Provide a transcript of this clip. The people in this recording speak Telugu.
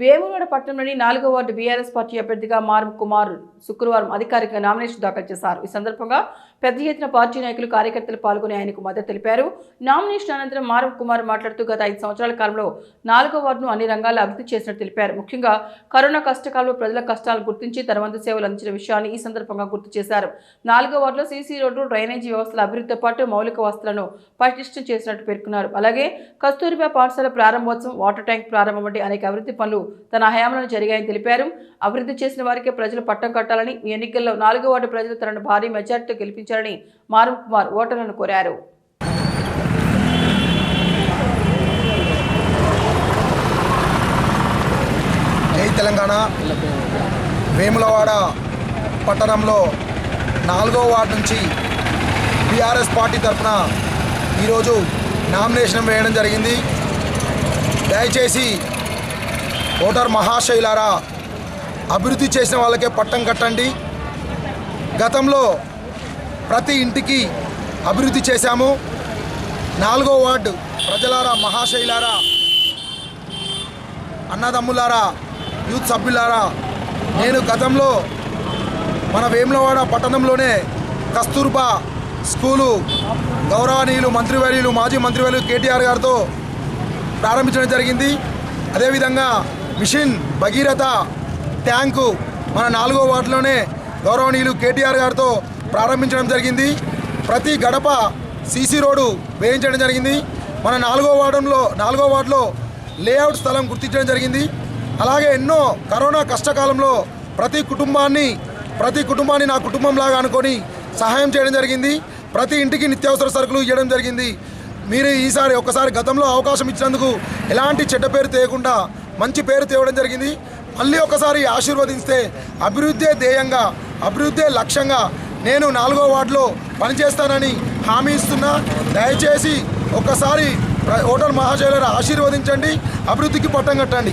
వేములవాడ పట్టణంలోని నాలుగో వార్డు బీఆర్ఎస్ పార్టీ అభ్యర్థిగా మారు కుమార్ శుక్రవారం అధికారిక నామినేషన్ దాఖలు చేశారు. ఈ సందర్భంగా పెద్ద ఎత్తున పార్టీ నాయకులు కార్యకర్తలు పాల్గొని ఆయనకు మద్దతు తెలిపారు. నామినేషన్ అనంతరం మారవ్ కుమార్ మాట్లాడుతూ గత ఐదు సంవత్సరాల కాలంలో నాలుగో వార్డును అన్ని రంగాల్లో అభివృద్ధి చేసినట్టు తెలిపారు. ముఖ్యంగా కరోనా కష్టకాలంలో ప్రజల కష్టాలు గుర్తించి తన వంతు సేవలు అందించిన విషయాన్ని ఈ సందర్భంగా గుర్తు చేశారు. నాలుగో వార్డులో సీసీ రోడ్డు డ్రైనేజీ వ్యవస్థల అభివృద్ధితో పాటు మౌలిక వసతులను పటిష్టం చేసినట్టు పేర్కొన్నారు. అలాగే కస్తూరిబా పాఠశాల ప్రారంభోత్సవం వాటర్ ట్యాంక్ ప్రారంభం వంటి అనేక అభివృద్ధి పనులు తన హయాంలో జరిగాయని తెలిపారు. అభివృద్ధి చేసిన వారికే ప్రజలు పట్టం కట్టాలని ఈ ఎన్నికల్లో నాలుగో వార్డు ప్రజలు తనను భారీ మెజార్టీతో గెలిపించాలని మారం కుమార్ ఓటర్లను కోరారు. జై తెలంగాణ. వేములవాడ పట్టణంలో నాలుగో వార్డు నుంచి బీఆర్ఎస్ పార్టీ తరఫున ఈరోజు నామినేషన్ వేయడం జరిగింది. దయచేసి ఓటర్ మహాశైలారా అభివృద్ధి చేసిన వాళ్ళకే పట్టం కట్టండి. గతంలో ప్రతి ఇంటికి అభివృద్ధి చేశాము. నాలుగో వార్డు ప్రజలారా మహాశైలారా అన్నదమ్ములారా యూత్ సభ్యులారా నేను గతంలో మన వేములవాడ పట్టణంలోనే కస్తూర్బా స్కూలు గౌరవనీయులు మంత్రివర్యులు మాజీ మంత్రివర్యులు కేటీఆర్ గారితో ప్రారంభించడం జరిగింది. అదేవిధంగా మిషన్ భగీరథ ట్యాంకు మన నాలుగో వార్డులోనే గౌరవనీయులు కేటీఆర్ గారితో ప్రారంభించడం జరిగింది. ప్రతి గడప సీసీ రోడ్డు వేయించడం జరిగింది. మన నాలుగో వార్డులో నాలుగో వార్డులో లేఅవుట్ స్థలం గుర్తించడం జరిగింది. అలాగే ఎన్నో కరోనా కష్టకాలంలో ప్రతి కుటుంబాన్ని ప్రతి కుటుంబాన్ని నా కుటుంబంలాగా అనుకొని సహాయం చేయడం జరిగింది. ప్రతి ఇంటికి నిత్యావసర సరుకులు ఇవ్వడం జరిగింది. మీరు ఈసారి ఒక్కసారి గతంలో అవకాశం ఇచ్చినందుకు ఎలాంటి చెడ్డ పేరు తేయకుండా మంచి పేరు తేవడం జరిగింది. మళ్ళీ ఒకసారి ఆశీర్వదిస్తే అభివృద్ధే ధ్యేయంగా అభివృద్ధే లక్ష్యంగా నేను నాలుగో వార్డులో పనిచేస్తానని హామీ ఇస్తున్నా. దయచేసి ఒక్కసారి ఓటర్ మహాశైలరా ఆశీర్వదించండి. అభివృద్ధికి పట్టం కట్టండి.